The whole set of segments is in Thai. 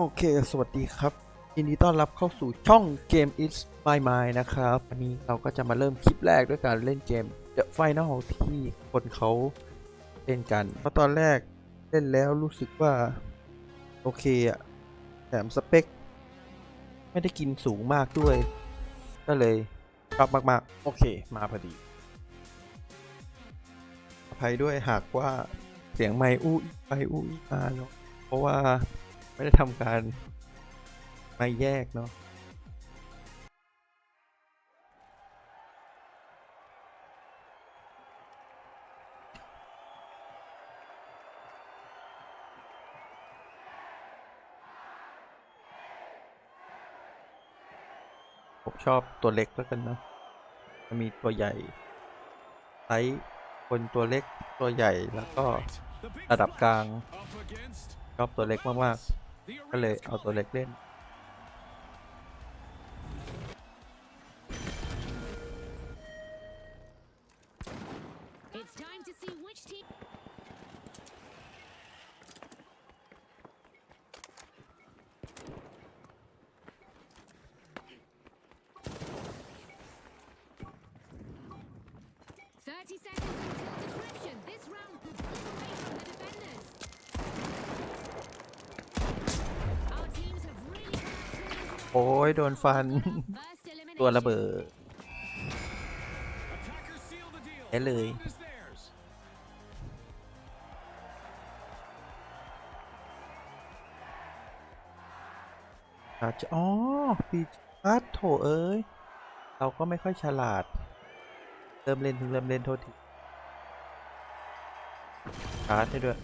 โอเค สวัสดีครับ ยินดีต้อนรับเข้าสู่ช่อง Game is my mind นะครับ วันนี้เราก็จะมาเริ่มคลิปแรกด้วยการเล่นเกม The Final ที่คนเขาเล่นกัน เพราะตอนแรกเล่นแล้วรู้สึกว่า โอเคอะแถมสเปค ไม่ได้กินสูงมากด้วย ก็เลยชอบมาก ๆ โอเค มาพอดี อภัยด้วยหากว่าเสียงไมค์อู้ไปอู้มาเนาะเพราะว่า ไม่ได้ทำการไม่แยกเนาะผมชอบตัวเล็กแล้วกันนะมันมีตัวใหญ่ไซส์คนตัวเล็กตัวใหญ่แล้วก็ระดับกลางชอบตัวเล็กมาก ๆ ก็เลยเอาตัวเล็กเล่น อ้ยโดนฟัน First ตัวระ elimination. เบิด Attackers seal the deal. ได้เลย Is theirs. อาจจะ อ๋อ ปีอาร์ตโถเอ้ย เราก็ไม่ค่อยฉลาด เริ่มเล่นถึงเริ่มเล่นโทษทีชาร์จให้ด้วย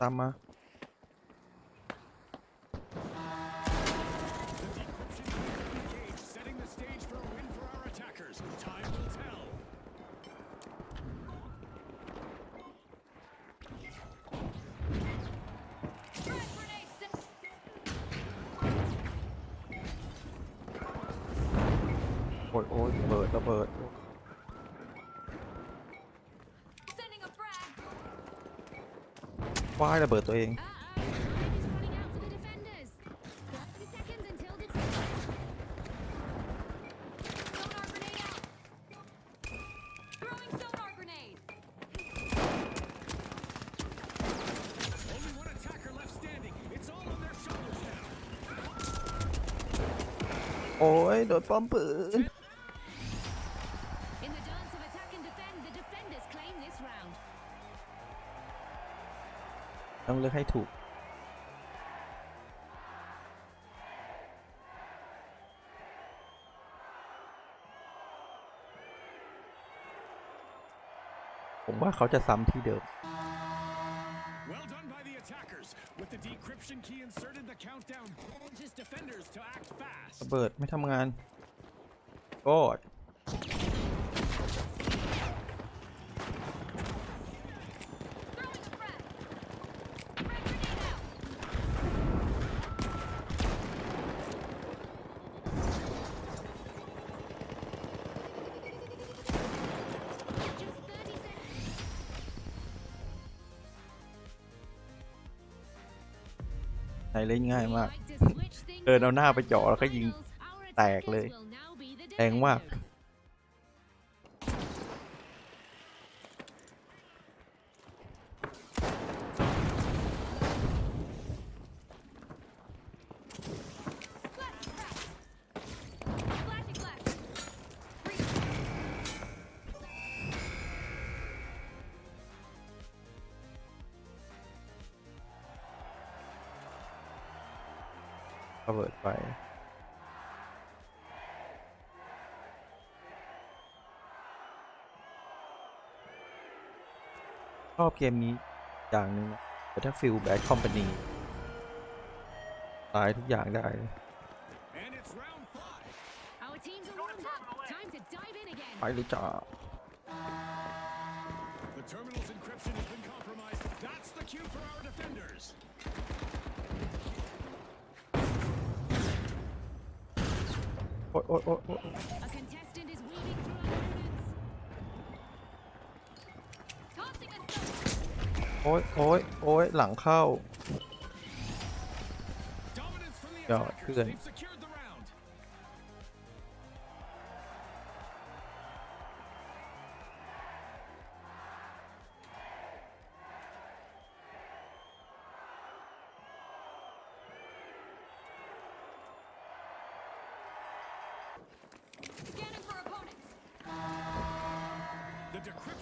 ตามมา Engage, setting the stage for a win for our attackers. Time will tell. โอ้ยโอ้ยระเบิดระเบิด Sending a frag. ว้ายระเบิดตัวเอง โอ้ยโดนป้อมปืน ต้องเลือกให้ถูก ผมว่าเขาจะซ้ำที่เดิม Well done by the attackers. With the decryption key inserted, the countdown urges defenders to act fast. ระเบิดไม่ทำงานโกด ไหนเล่นง่าย We มาก like to switch things เดินเอา up หน้า for ไปเจาะ the แล้วก็ยิง finals. Our แตกเลย attackers will now be the แรงมาก ระเบิดไฟชอบเกมนี้อย่างหนึ่งแต่ถ้าฟิลแบทคอมพานีตายทุกอย่างได้ ไปเลยจ้า The terminal's encryption has been compromised. That's the cue for our defenders. โอ๊ยโอ๊ยโอ๊ยโอ๊ยโอ๊ยโอ๊ยหลังเข้ายอดเพื่อน The decryption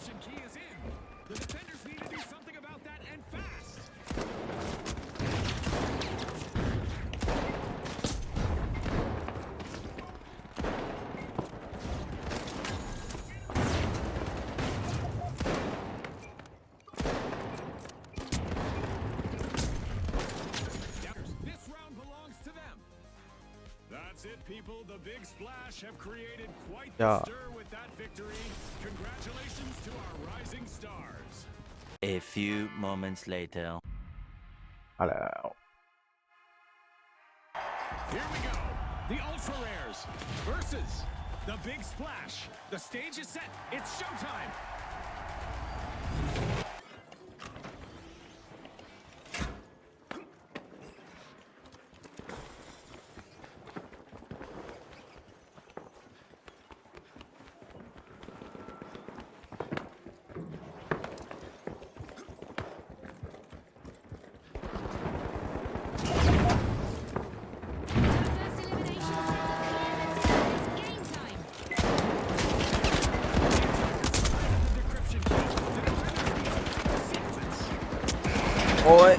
people, the Big Splash have created quite yeah. the stir with that victory. Congratulations to our rising stars. A few moments later. Hello. Here we go. The Ultra Rares versus the Big Splash. The stage is set. It's showtime. โอ้ย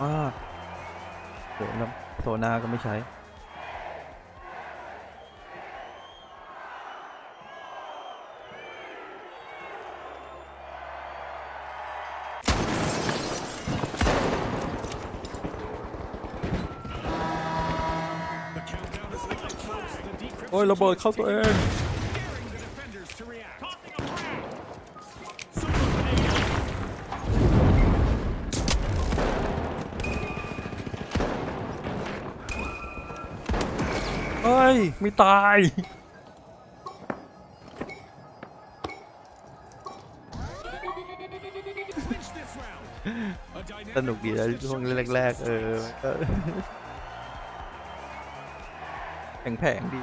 อ่าโซนโซนาก็ไม่ใช้ โอ้ยระเบิดเข้าตัวเอง เฮ้ย ไม่ตาย สนุกดีนะช่วงแรกๆ เออ แผงๆดี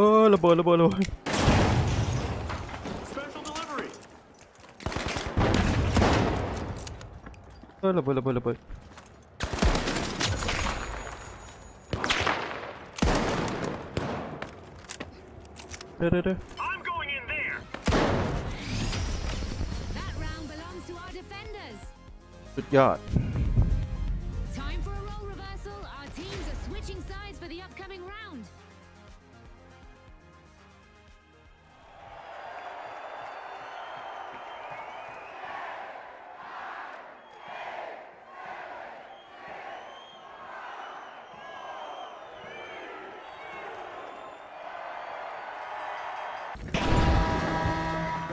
ออระเบิดระเบิดระเบิด Special delivery. เออระเบิดระเบิดระเบิดเด้อเด้อเด้อ I'm going in there. That round belongs to our defenders. สุดยอด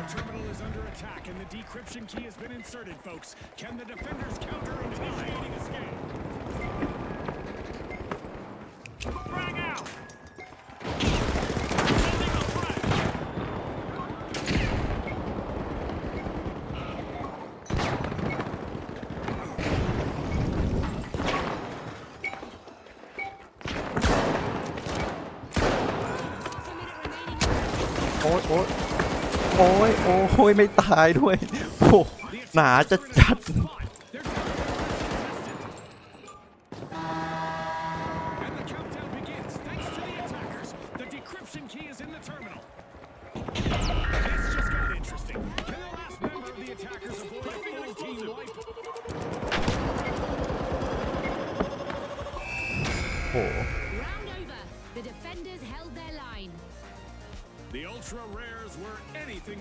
terminal is under attack and the decryption key has been inserted, folks. Can the defenders counter initiating escape? Frag out! โอ้ย โอ้ย ไม่ตายด้วยโอ้หนาจะจัด And the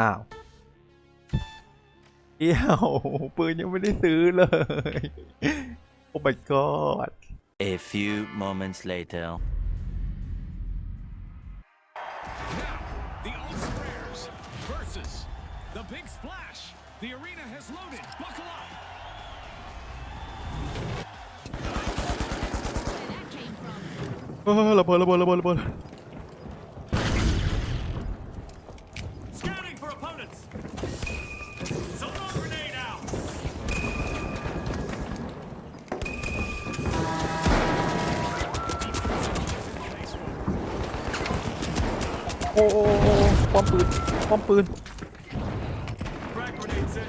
อ้าว เดี๋ยว ปืนยังไม่ได้ซื้อเลย โอ้ my god A few moments later. Now, the ultra rares versus the big splash. The arena has loaded. Buckle up. Where that came from. เออระเบิดระเบิดระเบิดระเบิด โอ้โอ้โอ้ป้อมปืนป้อมปืน Frag grenade set.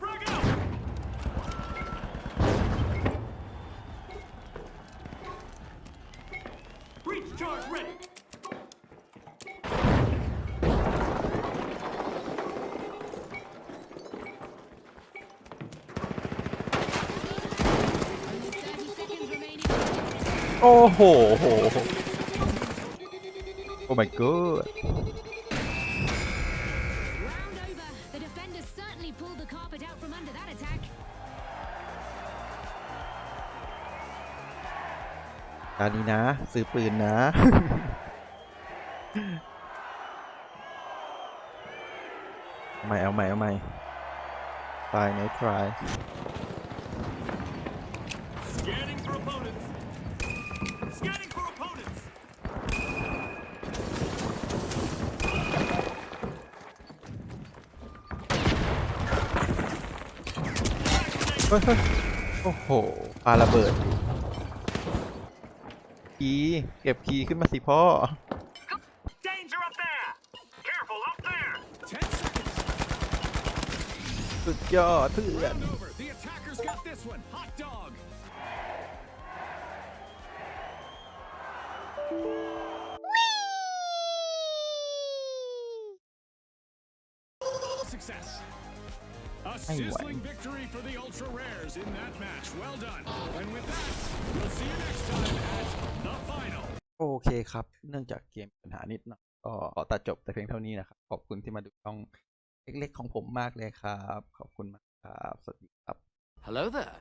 Frag out. Breach charge ready. 30 seconds remaining. โอ้โหโห โอ้ my god Round over. The defenders certainly pulled the carpet out from under that attack. ตอนนี้นะ ซื้อปืนนะ เอาใหม่ เอาใหม่ เอาใหม่ตายไหนทราย Scanning for opponents. Scanning for opponents. เฮ้ยเฮ้ยโอ้โหปาระเบิดคีย์เก็บคีย์ขึ้นมาสิพ่อ Danger up there. Careful up there. Ten seconds. สุดยอดเพื่อน Round over. The attackers got this one. Hot dog. Success. A sizzling victory for the ultra rares in that match. Well done. And with that, we'll see you next time at the final. โอเคครับ เนื่องจากเกมปัญหานิดหน่อยก็ขอตัดจบแต่เพียงเท่านี้นะครับ ขอบคุณที่มาดูช่องเล็กๆของผมมากเลยครับ ขอบคุณมากครับ สวัสดีครับ Hello there.